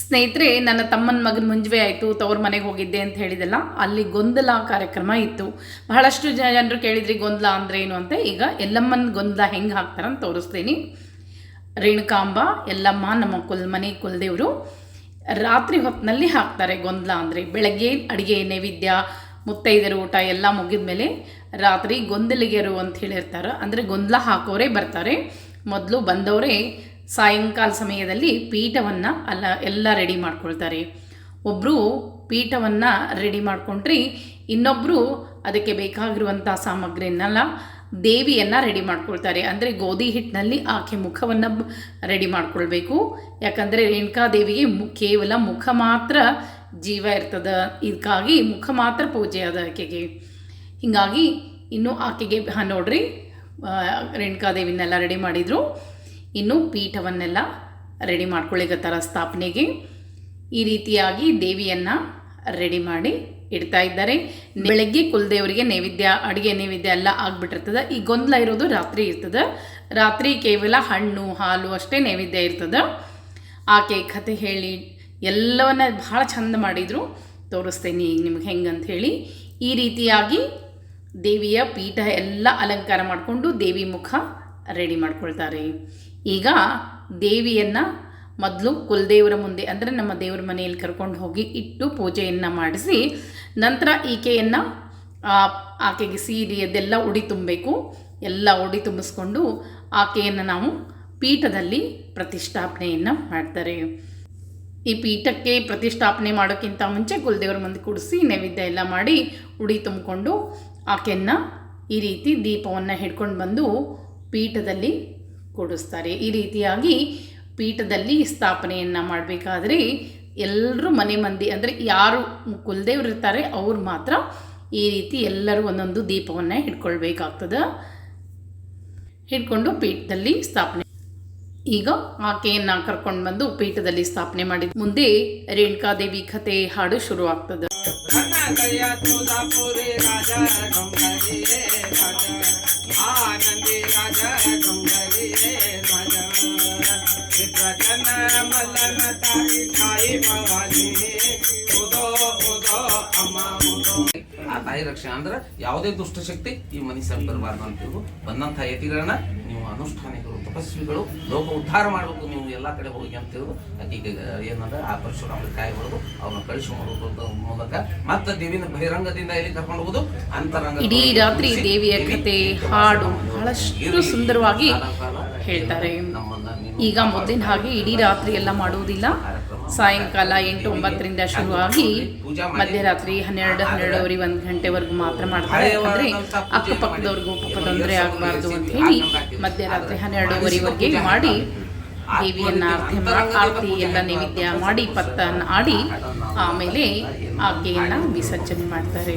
ಸ್ನೇಹಿತರೆ, ನನ್ನ ತಮ್ಮನ ಮಗನ ಮುಂಜುವೆ ಆಯಿತು, ತವ್ರ ಮನೆಗೆ ಹೋಗಿದ್ದೆ ಅಂತ ಹೇಳಿದೆಲ್ಲ. ಅಲ್ಲಿ ಗೊಂದಲ ಕಾರ್ಯಕ್ರಮ ಇತ್ತು. ಬಹಳಷ್ಟು ಜನರು ಕೇಳಿದ್ರಿ, ಗೊಂದಲ ಅಂದ್ರೆ ಏನು ಅಂತ. ಈಗ ಎಲ್ಲಮ್ಮನ ಗೊಂದಲ ಹೆಂಗೆ ಹಾಕ್ತಾರಂತ ತೋರಿಸ್ತೀನಿ. ರೇಣುಕಾಂಬ ಎಲ್ಲಮ್ಮ ನಮ್ಮ ಕುಲ್, ಮನೆ ಕುಲದೇವರು ರಾತ್ರಿ ಹೊತ್ತಿನಲ್ಲಿ ಹಾಕ್ತಾರೆ ಗೊಂದಲ ಅಂದರೆ. ಬೆಳಗ್ಗೆ ಅಡುಗೆ, ನೈವೇದ್ಯ ಮುತ್ತೈದರು ಊಟ ಎಲ್ಲ ಮುಗಿದ ಮೇಲೆ ರಾತ್ರಿ ಗೊಂದಲಿಗೆರು ಅಂತ ಹೇಳಿರ್ತಾರೆ. ಅಂದರೆ ಗೊಂದಲ ಹಾಕೋರೇ ಬರ್ತಾರೆ. ಮೊದಲು ಬಂದವರೇ ಸಾಯಂಕಾಲ ಸಮಯದಲ್ಲಿ ಪೀಠವನ್ನು ಅಲ್ಲ, ಎಲ್ಲ ರೆಡಿ ಮಾಡ್ಕೊಳ್ತಾರೆ. ಒಬ್ಬರು ಪೀಠವನ್ನು ರೆಡಿ ಮಾಡ್ಕೊಂಡ್ರಿ ಇನ್ನೊಬ್ಬರು ಅದಕ್ಕೆ ಬೇಕಾಗಿರುವಂಥ ಸಾಮಗ್ರಿಯನ್ನೆಲ್ಲ, ದೇವಿಯನ್ನು ರೆಡಿ ಮಾಡ್ಕೊಳ್ತಾರೆ. ಅಂದರೆ ಗೋಧಿ ಹಿಟ್ಟಿನಲ್ಲಿ ಆಕೆ ಮುಖವನ್ನು ರೆಡಿ ಮಾಡ್ಕೊಳ್ಬೇಕು. ಯಾಕಂದರೆ ರೇಣುಕಾದೇವಿಗೆ ಮು, ಕೇವಲ ಮುಖ ಮಾತ್ರ ಜೀವ ಇರ್ತದೆ. ಇದಕ್ಕಾಗಿ ಮುಖ ಮಾತ್ರ ಪೂಜೆ ಅದ ಆಕೆಗೆ. ಹೀಗಾಗಿ ಇನ್ನು ಆಕೆಗೆ ನೋಡ್ರಿ ರೇಣುಕಾ ರೇಣುಕಾದೇವಿನೆಲ್ಲ ರೆಡಿ ಮಾಡಿದರು. ಇನ್ನು ಪೀಠವನ್ನೆಲ್ಲ ರೆಡಿ ಮಾಡ್ಕೊಳ್ಳಿಕತ್ತಾರ ಸ್ಥಾಪನೆಗೆ. ಈ ರೀತಿಯಾಗಿ ದೇವಿಯನ್ನು ರೆಡಿ ಮಾಡಿ ಇಡ್ತಾ ಇದ್ದಾರೆ. ಬೆಳಗ್ಗೆ ಕುಲದೇವರಿಗೆ ನೈವೇದ್ಯ, ಅಡುಗೆ ನೈವೇದ್ಯ ಎಲ್ಲ ಆಗ್ಬಿಟ್ಟಿರ್ತದೆ. ಈ ಗೊಂದಲ ಇರೋದು ರಾತ್ರಿ ಇರ್ತದೆ. ರಾತ್ರಿ ಕೇವಲ ಹಣ್ಣು, ಹಾಲು ಅಷ್ಟೇ ನೈವೇದ್ಯ ಇರ್ತದೆ. ಆಕೆ ಕಥೆ ಹೇಳಿ ಎಲ್ಲವನ್ನ ಭಾಳ ಚಂದ ಮಾಡಿದರು. ತೋರಿಸ್ತೇನೆ ಈಗ ನಿಮ್ಗೆ ಹೆಂಗಂತ ಹೇಳಿ. ಈ ರೀತಿಯಾಗಿ ದೇವಿಯ ಪೀಠ ಎಲ್ಲ ಅಲಂಕಾರ ಮಾಡಿಕೊಂಡು ದೇವಿ ಮುಖ ರೆಡಿ ಮಾಡ್ಕೊಳ್ತಾರೆ. ಈಗ ದೇವಿಯನ್ನು ಮೊದಲು ಕುಲದೇವರ ಮುಂದೆ ಅಂದರೆ ನಮ್ಮ ದೇವರ ಮನೆಯಲ್ಲಿ ಕರ್ಕೊಂಡು ಹೋಗಿ ಇಟ್ಟು ಪೂಜೆಯನ್ನು ಮಾಡಿಸಿ ನಂತರ ಈಕೆಯನ್ನು ಆಕೆಗೆ ಸೀರೆ ಅದೆಲ್ಲ ಉಡಿ ತುಂಬಬೇಕು. ಎಲ್ಲ ಉಡಿ ತುಂಬಿಸ್ಕೊಂಡು ಆಕೆಯನ್ನು ನಾವು ಪೀಠದಲ್ಲಿ ಪ್ರತಿಷ್ಠಾಪನೆಯನ್ನು ಮಾಡ್ತಾರೆ. ಈ ಪೀಠಕ್ಕೆ ಪ್ರತಿಷ್ಠಾಪನೆ ಮಾಡೋಕ್ಕಿಂತ ಮುಂಚೆ ಕುಲದೇವರ ಮುಂದೆ ಕುಡಿಸಿ ನೈವೇದ್ಯ ಎಲ್ಲ ಮಾಡಿ ಉಡಿ ತುಂಬಿಕೊಂಡು ಆಕೆಯನ್ನು ಈ ರೀತಿ ದೀಪವನ್ನು ಹಿಡ್ಕೊಂಡು ಬಂದು ಪೀಠದಲ್ಲಿ ಕೂಡಿಸ್ತಾರೆ. ಈ ರೀತಿಯಾಗಿ ಪೀಠದಲ್ಲಿ ಸ್ಥಾಪನೆಯನ್ನು ಮಾಡಬೇಕಾದ್ರೆ ಎಲ್ಲರೂ ಮನೆ ಮಂದಿ, ಅಂದರೆ ಯಾರು ಕುಲದೇವ್ರು ಇರ್ತಾರೆ, ಅವ್ರು ಮಾತ್ರ ಈ ರೀತಿ ಎಲ್ಲರೂ ಒಂದೊಂದು ದೀಪವನ್ನು ಹಿಡ್ಕೊಳ್ಬೇಕಾಗ್ತದೆ ಹಿಡ್ಕೊಂಡು ಪೀಠದಲ್ಲಿ ಸ್ಥಾಪನೆ. ಈಗ ಆಕೆಯನ್ನು ಕರ್ಕೊಂಡು ಬಂದು ಪೀಠದಲ್ಲಿ ಸ್ಥಾಪನೆ ಮಾಡಿದ ಮುಂದೆ ರೇಣುಕಾದೇವಿ ಕಥೆ ಹಾಡು ಶುರು ಆಗ್ತದೆ ಕನ್ನಡಯ ತುಳಪುರಿ ರಾಜ ಡೊಂಗರಿ ರಾಜ, ಆನಂದಿ ರಾಜ ವಿಪ್ರಜನ ಮಲ್ಲನ ತಾಯಿ ತಾಯಿ ಭವಾನಿ ಉದೋ ಉದೋ ಅಮ್ಮ ಉದೋ ಆ ತಾಯಿ ರಕ್ಷಣೆ ಅಂದ್ರೆ ಯಾವುದೇ ದುಷ್ಟಶಕ್ತಿ ಈ ಮನುಷ್ಯ ಬರಬಾರ್ದು ಅಂತಿದ್ರು ಬಂದಂಥ ಯತಿಗಳನ್ನ ನೀವು ಅನುಷ್ಠಾನಿಗಳು ತಪಸ್ವಿಗಳು ಲೋಕ ಉದ್ಧಾರ ಮಾಡಬೇಕು ನೀವು ಎಲ್ಲಾ ಕಡೆ ಹೋಗಿ ಅಂತ ಹೇಳಿದ್ರು ಆಕೆಗೆ ಏನಂದ್ರೆ ಆ ಪರಶುರಾಮ ಕಾಯಿ ಹೊಡೆದು ಅವ್ರನ್ನ ಕಳಿಸಿ ಮಾಡೋದ್ರ ಮೂಲಕ ಮತ್ತೆ ದೇವಿನ ಬಹಿರಂಗದಿಂದ ಎಲ್ಲಿ ಕರ್ಕೊಂಡು ಹೋಗುದು? ಅಂತರಂಗ ಇಡೀ ರಾತ್ರಿ ದೇವಿಯ ಕತೆ ಹಾಡು ಬಹಳಷ್ಟು ಸುಂದರವಾಗಿ ಹೇಳ್ತಾರೆ. ಈಗ ಮೊದಲಿನ ಹಾಗೆ ಇಡೀ ರಾತ್ರಿ ಎಲ್ಲ ಮಾಡುವುದಿಲ್ಲ. ಸಾಯಂಕಾಲ ಎಂಟು ಒಂಬತ್ತರಿಂದ ಶುರುವಾಗಿ ಮಧ್ಯರಾತ್ರಿ ಹನ್ನೆರಡು, ಹನ್ನೆರಡುವರೆ, ಒಂದು ಗಂಟೆವರೆಗೂ ಮಾತ್ರ ಮಾಡ್ತಾರೆ. ಯಾಕಂದ್ರೆ ಅಕ್ಕಪಕ್ಕದವ್ರಿಗೂ ತೊಂದರೆ ಆಗಬಾರ್ದು ಅಂತ ಹೇಳಿ ಮಧ್ಯರಾತ್ರಿ ಹನ್ನೆರಡುವರೆವರೆಗೆ ಮಾಡಿ ದೇವಿಯನ್ನ ಆರತಿ ಆರತಿ ಎಲ್ಲ ನೈವೇದ್ಯ ಮಾಡಿ ಪತ್ತನ್ನು ಆಡಿ ಆಮೇಲೆ ಆಕೆಯನ್ನ ವಿಸರ್ಜನೆ ಮಾಡ್ತಾರೆ.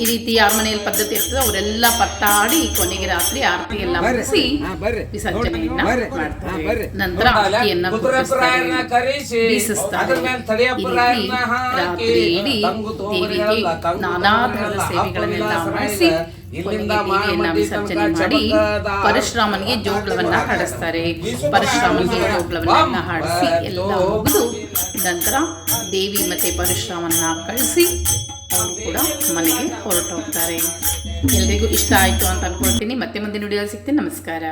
ಈ ರೀತಿ ಯಾರ ಮನೆಯಲ್ಲಿ ಪದ್ಧತಿ ಇರ್ತದೆ. ಅವರೆಲ್ಲ ಪತ್ತಾಡಿ ಕೊನೆಗೆ ರಾತ್ರಿ ಆರತಿ ಎಲ್ಲ ಮುಗಿಸಿ ವಿಸರ್ಜನೆಯನ್ನ ಮಾಡ್ತಾರೆ. ನಂತರ ಆರತಿಯನ್ನ ಬೀಸಿಸ್ತಾರೆ. ಈ ರೀತಿ ರಾತ್ರಿ ಇಡೀ ದೇವಿಗೆ ನಾನಾ ತರಹದ ಸೇವೆಗಳನ್ನೆಲ್ಲ ಮಾಡಿಸಿ ಇಲ್ಲಿಂದ ವಿಸರ್ಜನೆ ಮಾಡಿ ಪರಶುರಾಮನಿಗೆ ಜೋಗ್ಲವನ್ನ ಹಾಡಿಸ್ತಾರೆ. ಪರಶುರಾಮನಿಗೆ ಜೋಗ್ಲವನ್ನ ಹಾಡಿಸಿ ಎಲ್ಲ ಹೋಗುದು ನಂತರ ದೇವಿ ಮತ್ತೆ ಪರಶುರಾಮನ್ನ ಕಳಿಸಿ ಅವರು ಕೂಡ ಮನೆಗೆ ಹೊರಟೋಗ್ತಾರೆ. ಎಲ್ರಿಗೂ ಇಷ್ಟ ಆಯಿತು ಅಂತ ಅನ್ಕೊಳ್ತೀನಿ. ಮತ್ತೆ ಮುಂದಿನ ವಿಡಿಯೋ ಸಿಗ್ತೀನಿ. ನಮಸ್ಕಾರ.